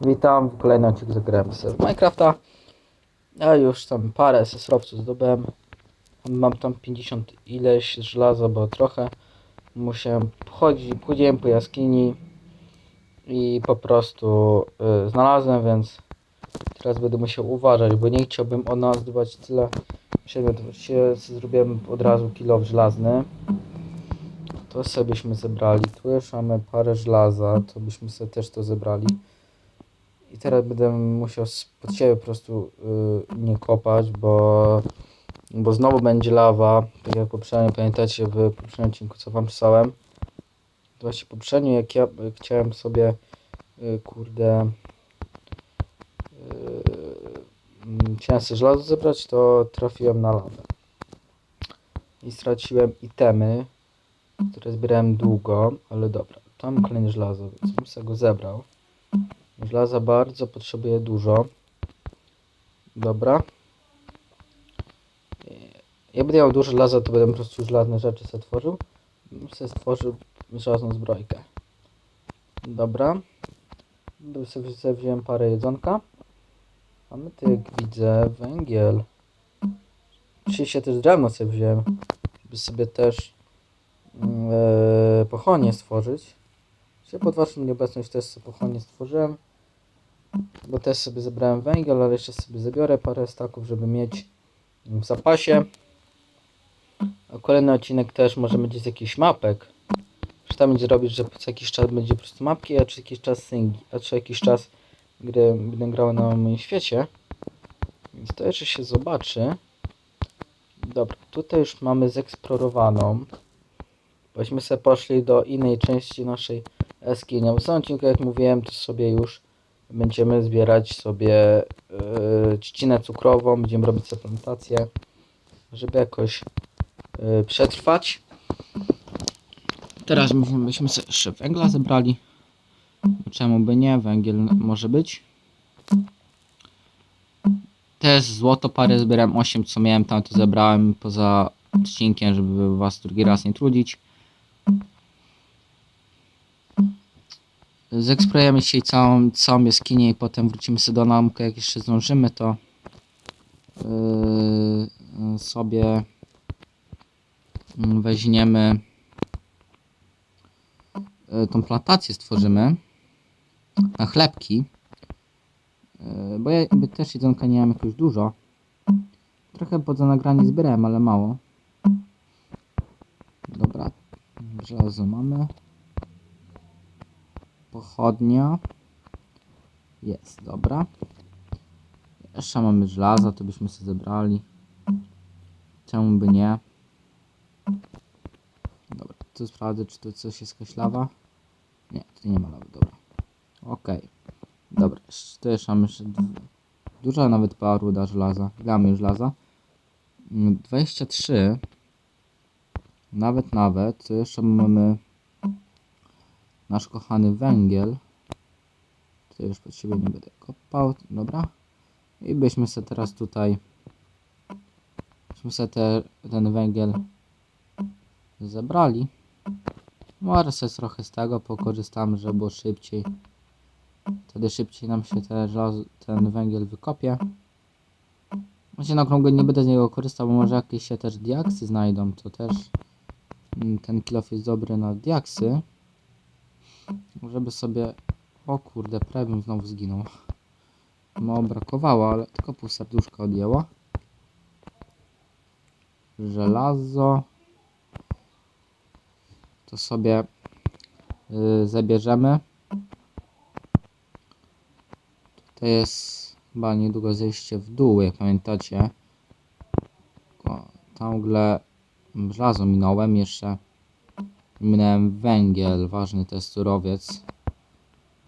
Witam w kolejnym odcinku zagrałem w Minecrafta. Ja już tam parę ze surowców zdobyłem. Mam tam 50 ileś żelaza, bo trochę. Musiałem chodzić, chodziłem po jaskini i po prostu y, znalazłem, więc teraz będę musiał uważać, bo nie chciałbym od nas zdobywać tyle przedmiotów. Zrobiłem od razu kilo żelazny. To sobie byśmy zebrali. Tu już mamy parę żelaza, to byśmy sobie też to zebrali. I teraz będę musiał pod siebie po prostu y, nie kopać, bo, bo znowu będzie lawa. Tak jak poprzednio pamiętacie w poprzednim odcinku, co wam pisałem. Właśnie poprzednio, jak ja chciałem sobie, y, kurde, y, chciałem sobie żelazo zebrać, to trafiłem na lawę. I straciłem itemy, które zbierałem długo, ale dobra. Tam kolejne żelazo, więc bym sobie go zebrał. Żelaza bardzo potrzebuje dużo. Dobra. Jak będę miał dużo żelaza, to będę po prostu żelazne rzeczy sobie tworzył. Sobie stworzył żelazną zbrojkę. Dobra. Sobie, sobie wziąłem parę jedzonka. Mamy jak widzę węgiel. Oczywiście też drewno sobie wziąłem, żeby sobie też mm, e, pochodnie stworzyć. Się pod waszą nieobecność też sobie pochodnie stworzyłem. Bo też sobie zebrałem węgiel, ale jeszcze sobie zabiorę parę staków, żeby mieć w zapasie. A kolejny odcinek też może będzie z jakichś mapek. Że tam będzie robić, że co jakiś czas będzie po prostu mapki, a co jakiś czas syngi, a co jakiś czas gry będę grał na moim świecie. Więc to jeszcze się zobaczy. Dobra, tutaj już mamy zeksplorowaną. Bośmy sobie poszli do innej części naszej jaskini. W samym odcinku, jak mówiłem, to sobie już będziemy zbierać sobie yy, trzcinę cukrową, będziemy robić sobie plantację, żeby jakoś yy, przetrwać. Teraz byśmy sobie węgla zebrali. Czemu by nie? Węgiel może być. Też złoto parę zbieram 8 co miałem tam to zebrałem poza odcinkiem, żeby was drugi raz nie trudzić. Zeksplorujemy dzisiaj całą, całą jaskinię i potem wrócimy sobie do namku, jak jeszcze zdążymy to yy, sobie weźmiemy yy, tą plantację stworzymy na chlebki. Yy, bo ja też jedzonka nie mam jakoś dużo. Trochę poza nagranie zbierałem, ale mało. Dobra żelazo mamy pochodnia. Jest, dobra. Jeszcze mamy żelaza, to byśmy sobie zebrali. Czemu by nie? Dobra, tu sprawdzę, czy tu coś jest jakaś lawa. Nie, tu nie ma lawy, dobra. Okej. Dobra, jeszcze- tu jeszcze mamy jeszcze dużo nawet parę ruda żelaza. Gramy żelaza. Mm, 23. Nawet, nawet. Tu jeszcze mamy nasz kochany węgiel. Tutaj już pod siebie nie będę kopał, dobra. I byśmy sobie teraz tutaj, byśmy sobie te, ten węgiel zebrali. Może sobie trochę z tego pokorzystamy, żeby było szybciej. Wtedy szybciej nam się te ten węgiel wykopie. Właśnie na okrągłe nie będę z niego korzystał, bo może jakieś się też diaksy znajdą, to też mm, ten kilof jest dobry na diaksy. Żeby sobie... O kurde, prawie znowu zginął. Mało brakowało, ale tylko pół serduszka odjęło. Żelazo. To sobie yy, zabierzemy. Tutaj jest chyba niedługo zejście w dół, jak pamiętacie. Ciągle żelazo minąłem, jeszcze Minąłem węgiel, ważny to jest surowiec.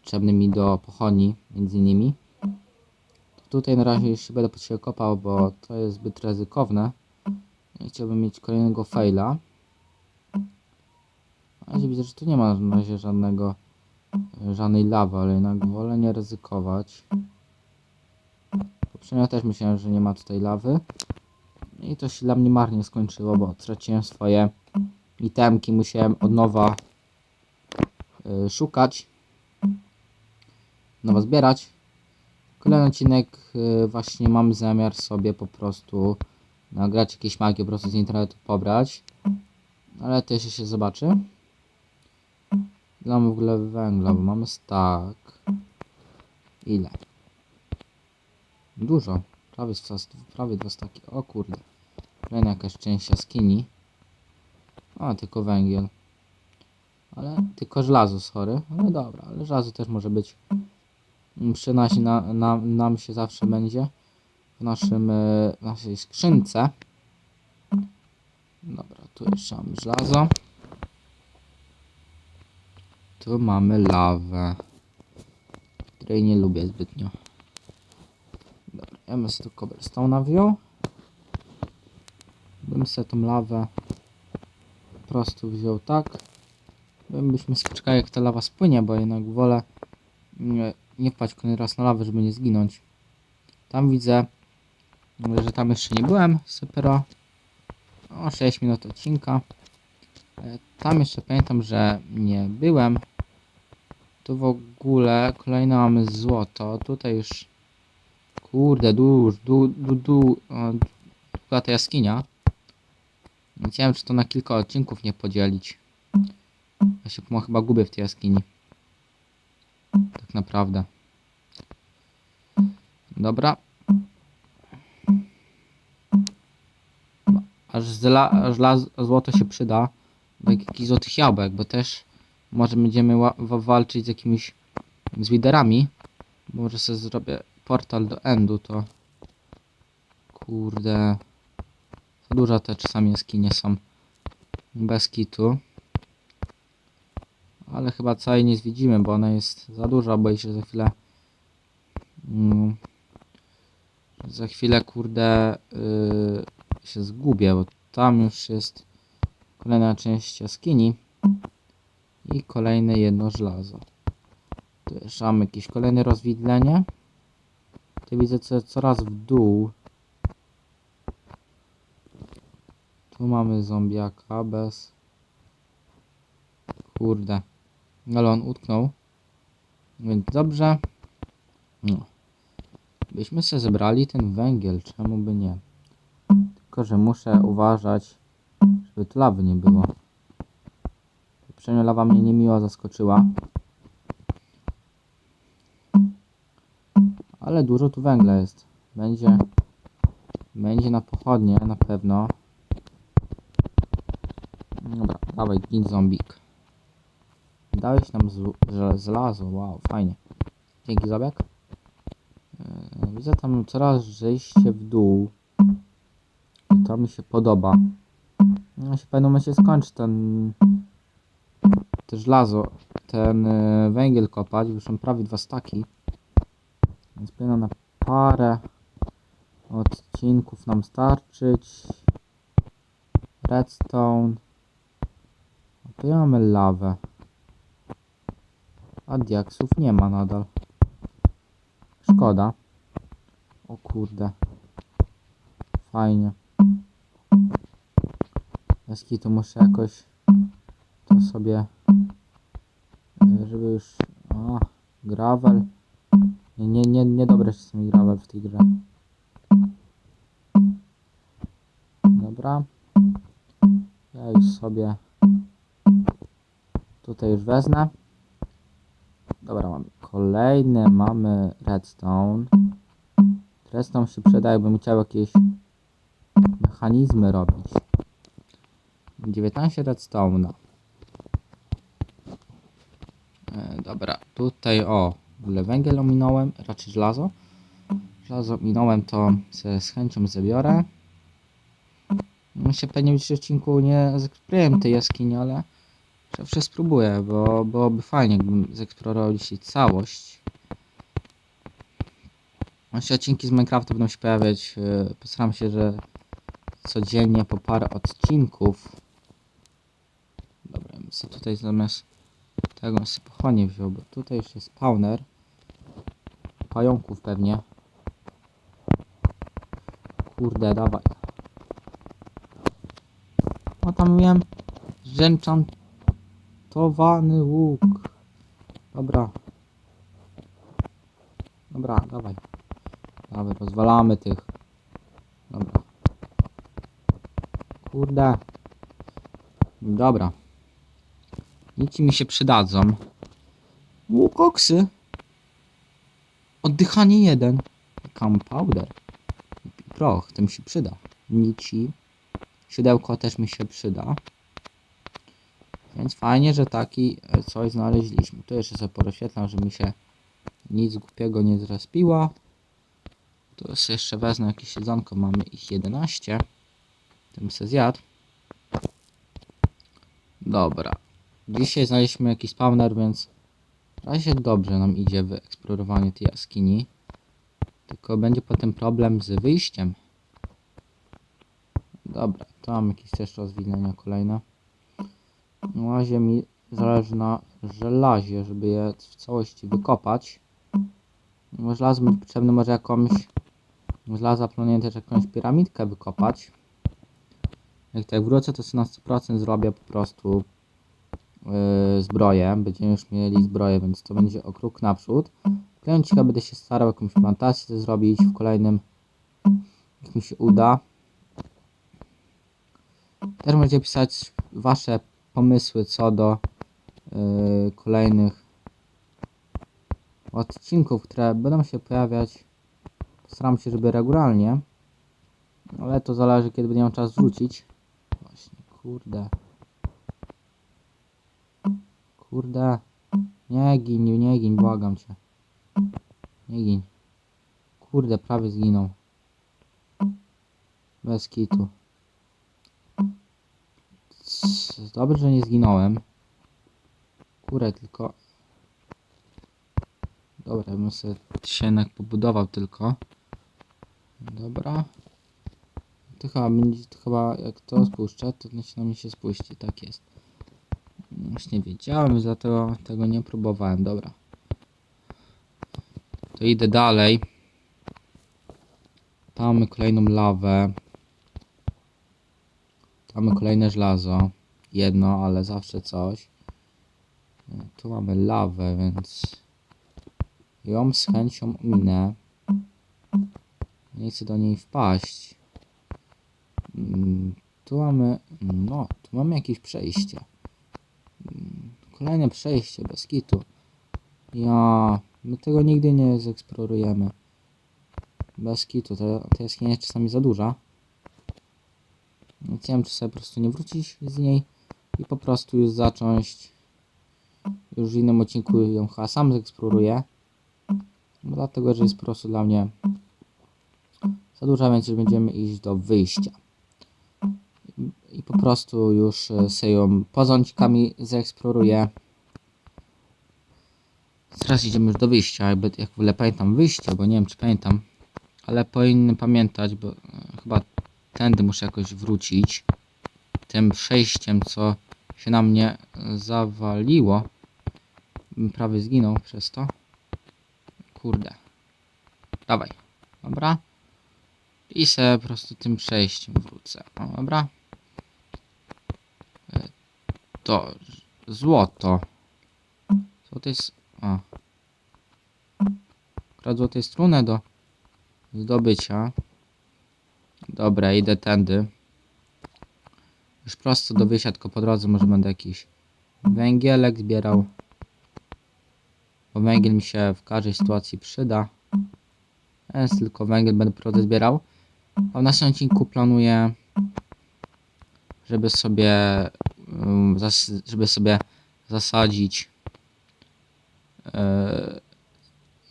Potrzebny mi do pochodni, między innymi. Tutaj na razie jeszcze będę siebie kopał, bo to jest zbyt ryzykowne. Nie chciałbym mieć kolejnego faila. Razie widzę, że tu nie ma na razie żadnego, żadnej lawy, ale jednak wolę nie ryzykować. Poprzednio też myślałem, że nie ma tutaj lawy. I to się dla mnie marnie skończyło, bo straciłem swoje itemki musiałem od nowa y, szukać. nowo zbierać. Kolejny odcinek y, właśnie mam zamiar sobie po prostu nagrać jakieś magii, po prostu z internetu pobrać. Ale to jeszcze się zobaczy. Ile mamy w ogóle węgla, bo mamy stak. Ile? Dużo. Prawie, prawie dwa staki. O kurde. Kolejna jakaś część jaskini. A, tylko węgiel. Ale tylko żelazo, sorry. Ale dobra, ale żelazo też może być. Mm, Przynajmniej na, na, nam się zawsze będzie w naszym, e, naszej skrzynce. Dobra, tu jeszcze mamy żelazo. Tu mamy lawę, której nie lubię zbytnio. Dobra, ja bym sobie tu cobblestone wziął. Bym sobie tą lawę prostu wziął tak. Byśmy spoczekali jak ta lawa spłynie, bo jednak wolę nie, nie wpaść raz na lawę, żeby nie zginąć. Tam widzę, że tam jeszcze nie byłem. Supero. O 6 minut odcinka. E, Tam jeszcze pamiętam, że nie byłem. Tu w ogóle kolejne mamy złoto. Tutaj już kurde, duż, du, du, du, długa ta jaskinia. Wiem, czy to na kilka odcinków nie podzielić. Ja się chyba gubię w tej jaskini. Tak naprawdę. Dobra. Aż, zla, aż la, złoto się przyda. Do jakichś złotych jabłek, bo też może będziemy walczyć z jakimiś z widerami. Może sobie zrobię portal do endu, to kurde za dużo te czasami jaskinie są bez kitu. Ale chyba całej nie zwiedzimy, bo ona jest za duża, bo się za chwilę mm, za chwilę kurde yy, się zgubię, bo tam już jest kolejna część jaskini i kolejne jedno żelazo. Tu jeszcze mamy jakieś kolejne rozwidlenie. Tu widzę co, coraz w dół. Tu mamy zombiaka bez... Kurde. Ale on utknął. Więc dobrze. No. Byśmy sobie zebrali ten węgiel, czemu by nie? Tylko, że muszę uważać, żeby tu lawy nie było. Poprzednio lawa mnie niemiło zaskoczyła. Ale dużo tu węgla jest. Będzie, będzie na pochodnie na pewno. Dobra, dawaj, gin zombik. Dałeś nam żelazo, wow, fajnie. Dzięki Zabiak. Yy, Widzę tam coraz zejście w dół. To mi się podoba. No się w pewnym momencie skończy ten te żelazo, ten yy, węgiel kopać, już są prawie dwa staki. Więc powinno na parę odcinków nam starczyć. Redstone. Tu ja mamy lawę. A diaksów nie ma nadal. Szkoda. O kurde. Fajnie. Jaski to muszę jakoś to sobie e, żeby już a, gravel nie, nie, nie, nie dobre czasami gravel w tej grze dobra ja już sobie tutaj już wezmę. Dobra mamy kolejne. Mamy redstone. Redstone się przyda jakbym chciał jakieś mechanizmy robić. 19 redstone'a. E, dobra, tutaj o, w ogóle węgiel ominąłem, raczej żelazo. Żelazo ominąłem, to se z chęcią zabiorę. No się pewnie w odcinku nie zeksplorujemy tej jaskini, ale zawsze spróbuję, bo byłoby fajnie, jakbym zeksplorował dzisiaj całość. Jeszcze odcinki z Minecrafta będą się pojawiać. e, Postaram się, że codziennie po parę odcinków. Dobra, ja sobie tutaj zamiast tego sobie pochłonię wziął, bo tutaj już jest spawner. Pająków pewnie. Kurde, dawaj. O, tam miałem zeenchantowany łuk. Dobra. Dobra, dawaj. Dawaj, rozwalamy tych. Dobra. Kurde. Dobra. Nici mi się przydadzą. Łukoksy. Oddychanie jeden. Gunpowder. Proch, to mi się przyda. Nici. Siodełko też mi się przyda. Więc fajnie, że taki e, coś znaleźliśmy. Tu jeszcze sobie porozświetlam, żeby mi się nic głupiego nie zrespiło. Tu jeszcze wezmę jakieś jedzonko. Mamy ich 11. Tym se zjadł. Dobra. Dzisiaj znaleźliśmy jakiś spawner, więc w razie dobrze nam idzie w eksplorowanie tej jaskini. Tylko będzie potem problem z wyjściem. Dobra, to mam jakieś też rozwinięcia kolejne. Na razie mi zależy na żelazie, żeby je w całości wykopać. No, Żelazo będzie potrzebne może jakąś... Żelaza planuję też jakąś piramidkę wykopać. Jak tak wrócę, to sobie na 100% zrobię po prostu yy, zbroję. Będziemy już mieli zbroję, więc to będzie o krok naprzód. Klęcika będę się starał jakąś plantację zrobić w kolejnym, jak mi się uda. Też możecie pisać wasze pomysły co do yy, kolejnych odcinków, które będą się pojawiać. Postaram się, żeby regularnie. Ale to zależy, kiedy będę miał czas wrzucić. Właśnie, kurde. Kurde. Nie gin, nie gin, błagam cię. Nie gin. Kurde, prawie zginął. Bez kitu. Dobrze, że nie zginąłem. Kurde, tylko... Dobra, bym sobie się jednak pobudował tylko. Dobra. To chyba to chyba jak to spuszczę, to na mnie się spuści, tak jest. Właśnie wiedziałem, dlatego tego nie próbowałem, dobra. To idę dalej. Tam mamy kolejną lawę. Tam mamy kolejne żelazo. Jedno, ale zawsze coś. Tu mamy lawę, więc ją z chęcią ominę. Nie chcę do niej wpaść. Mm, Tu mamy, no, tu mamy jakieś przejście. Mm, Kolejne przejście bez kitu. Ja, my tego nigdy nie zeksplorujemy. Bez kitu, to, to jaskinia jest czasami za duża. Nie wiem, czy sobie po prostu nie wrócić z niej i po prostu już zacząć. Już w innym odcinku ją chyba sam zeeksploruję. Dlatego, że jest po prostu dla mnie za duża, więc będziemy iść do wyjścia. I po prostu już e, sobie ją pozączkami zeeksploruję. Teraz idziemy już do wyjścia, jakby jak w ogóle pamiętam wyjście, bo nie wiem czy pamiętam. Ale powinny pamiętać, bo e, chyba tędy muszę jakoś wrócić. Tym przejściem, co się na mnie zawaliło. Prawie zginął przez to. Kurde. Dawaj. Dobra. I se po prostu tym przejściem wrócę. Dobra. E, To złoto. Złoto jest. O. Akurat złoto jest trudne do zdobycia. Dobra, idę tędy. Już prosto do wyjścia, tylko po drodze może będę jakiś węgielek zbierał. Bo węgiel mi się w każdej sytuacji przyda. Jest tylko węgiel, będę po drodze zbierał. A w następnym odcinku planuję, żeby sobie, zas- żeby sobie zasadzić, e,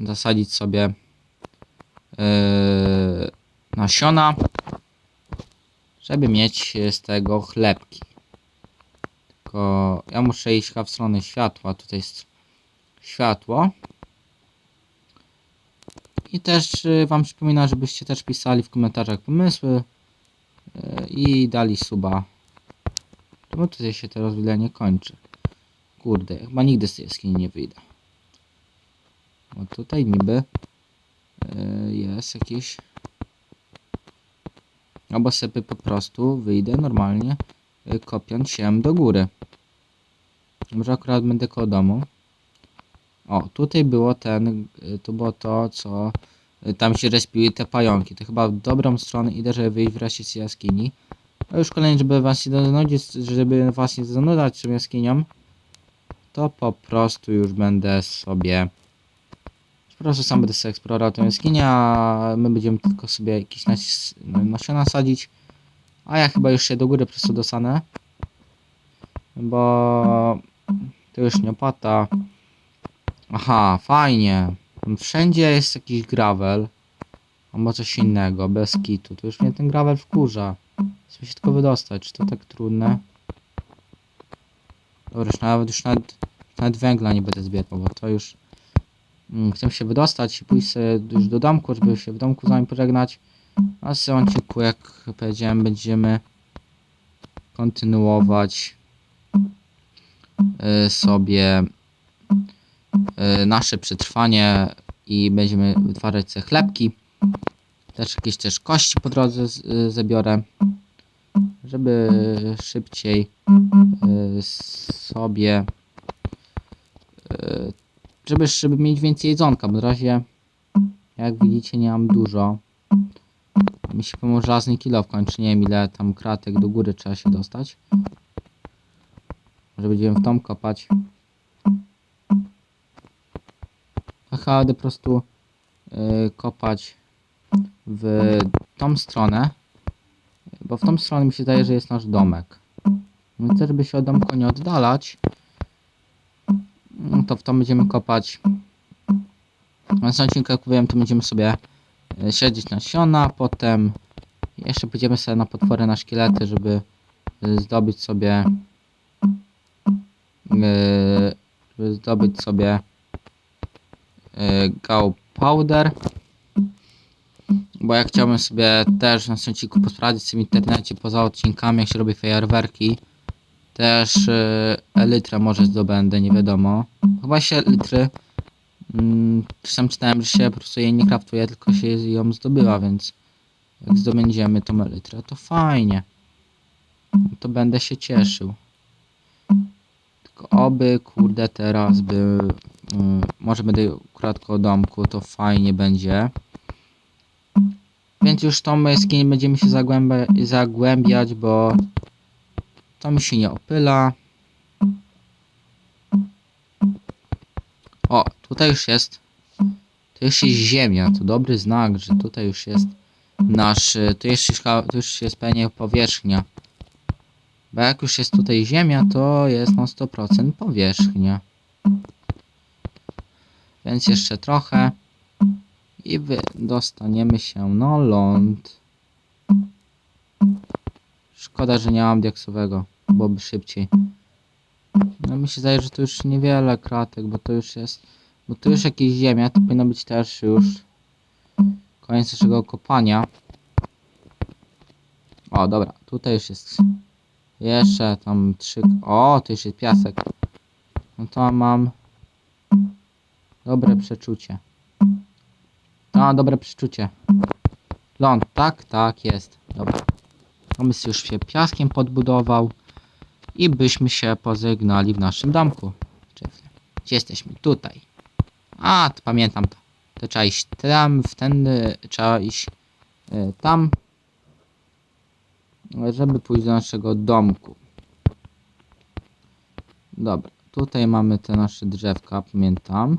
zasadzić sobie e, nasiona, żeby mieć z tego chlebki. Tylko ja muszę iść w stronę światła. Tutaj jest światło. I też y, Wam przypominam, żebyście też pisali w komentarzach pomysły y, i dali suba. Czemu tutaj się to rozwilenie kończy? Kurde, chyba nigdy z tej jaskini nie wyjdę. Bo tutaj niby jest jakieś... Albo sobie po prostu wyjdę normalnie, y, kopiąc się do góry. Może akurat będę koło domu. O, tutaj było ten, y, to było to, co y, tam się respiły te pająki. To chyba w dobrą stronę idę, żeby wyjść wreszcie z jaskini. A już kolejny, żeby was nie zanudzić, żeby was nie zanudzać tą jaskinią, to po prostu już będę sobie po prostu sam będę sobie eksplorował tę jaskinię, a my będziemy tylko sobie jakieś nas- nasiona sadzić. A ja chyba już się do góry po prostu dostanę. Bo to już nie opłata. Aha, fajnie. Wszędzie jest jakiś gravel. Albo coś innego, bez kitu. To już mnie ten gravel wkurza. Chcę się tylko wydostać. Czy to tak trudne? Dobra, już nawet, już nawet, nawet węgla nie będę zbierał, bo to już... Mm, Chcę się wydostać i pójść już do domku, żeby się w domku z wami pożegnać. A w odcinku, jak powiedziałem, będziemy kontynuować y, sobie y, nasze przetrwanie i będziemy wytwarzać sobie chlebki. Też jakieś też kości po drodze y, zabiorę, żeby szybciej sobie żeby, żeby mieć więcej jedzonka, bo na razie jak widzicie nie mam dużo. Mi się pomógł żelazny kilo w końcu, nie wiem ile tam kratek do góry trzeba się dostać. Może będziemy w tom kopać. A chyba będę po prostu y, kopać w tą stronę. Bo w tą stronę mi się zdaje, że jest nasz domek. I też, żeby się od domku nie oddalać, no to w to będziemy kopać. Na następnym odcinku, jak mówiłem, to będziemy sobie e, siedzieć nasiona, potem jeszcze pójdziemy sobie na potwory, na szkielety, żeby e, zdobyć sobie e, żeby zdobyć sobie e, gał powder. Bo ja chciałbym sobie też na odcinku posprawdzić w tym internecie poza odcinkami, jak się robi fajerwerki. Też e, elytrę może zdobędę, nie wiadomo. Chyba się litry. Mm, czytałem, że się po prostu jej nie kraftuje, tylko się ją zdobywa, więc jak zdobędziemy tą elytrę, to fajnie. To będę się cieszył. Tylko oby, kurde, teraz by... mm, może będę akurat koło domku, to fajnie będzie. Więc już tą jaskinię będziemy się zagłębia, zagłębiać, bo to mi się nie opyla. O, tutaj już jest. To już jest ziemia, to dobry znak, że tutaj już jest nasz. y, To już, jest- pewnie powierzchnia. Bo jak już jest tutaj ziemia, to jest na 100% powierzchnia. Więc jeszcze trochę. I dostaniemy się na ląd. Szkoda, że nie mam diaksowego, byłoby szybciej. No mi się zdaje, że to już niewiele kratek, bo to już jest... Bo to już jakieś ziemia, to powinno być też już koniec naszego kopania. O, dobra, tutaj już jest jeszcze tam trzy... O, to już jest piasek. No to mam dobre przeczucie. To mam dobre przeczucie. Ląd, tak, tak, jest. Dobra. Pomysł już się piaskiem podbudował i byśmy się pozegnali w naszym domku. Gdzie jesteśmy? Tutaj. A, to pamiętam to. To trzeba iść tam, w ten, trzeba iść y, tam, żeby pójść do naszego domku. Dobra, tutaj mamy te nasze drzewka, pamiętam.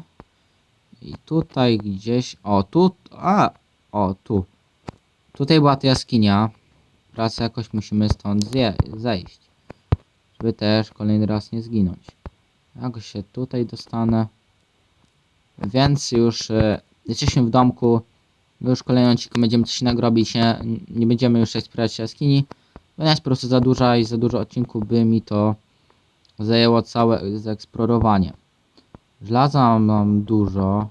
I tutaj gdzieś, o tu, a, o tu. Tutaj była ta jaskinia. Raz jakoś musimy stąd zejść. Żeby też kolejny raz nie zginąć. Jak się tutaj dostanę. Więc już e, jesteśmy w domku. Już kolejną odcinku będziemy coś innego robić. Nie, nie będziemy już eksplorować jaskini. Bo jest po prostu za duża i za dużo odcinków by mi to zajęło całe zeksplorowanie. Żelaza mam dużo.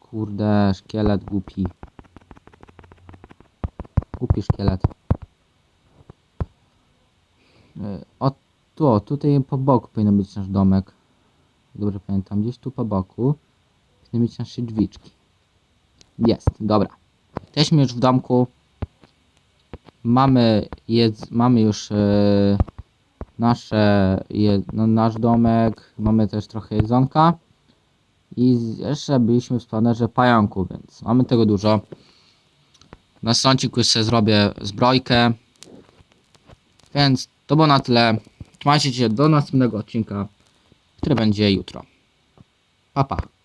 Kurde, szkielet głupi. Głupi szkielet. Y, O, tu, tutaj po boku powinien być nasz domek. Dobrze pamiętam, gdzieś tu po boku powinny być nasze drzwiczki. Jest, dobra. Jesteśmy już w domku. Mamy jedz, mamy już yy, nasze, je, no, nasz domek, mamy też trochę jedzonka. I jeszcze byliśmy w spanerze pająku, więc mamy tego dużo. Na sąciku sobie zrobię zbrojkę. Więc to było na tyle. Trzymajcie się do następnego odcinka, który będzie jutro. Pa, pa.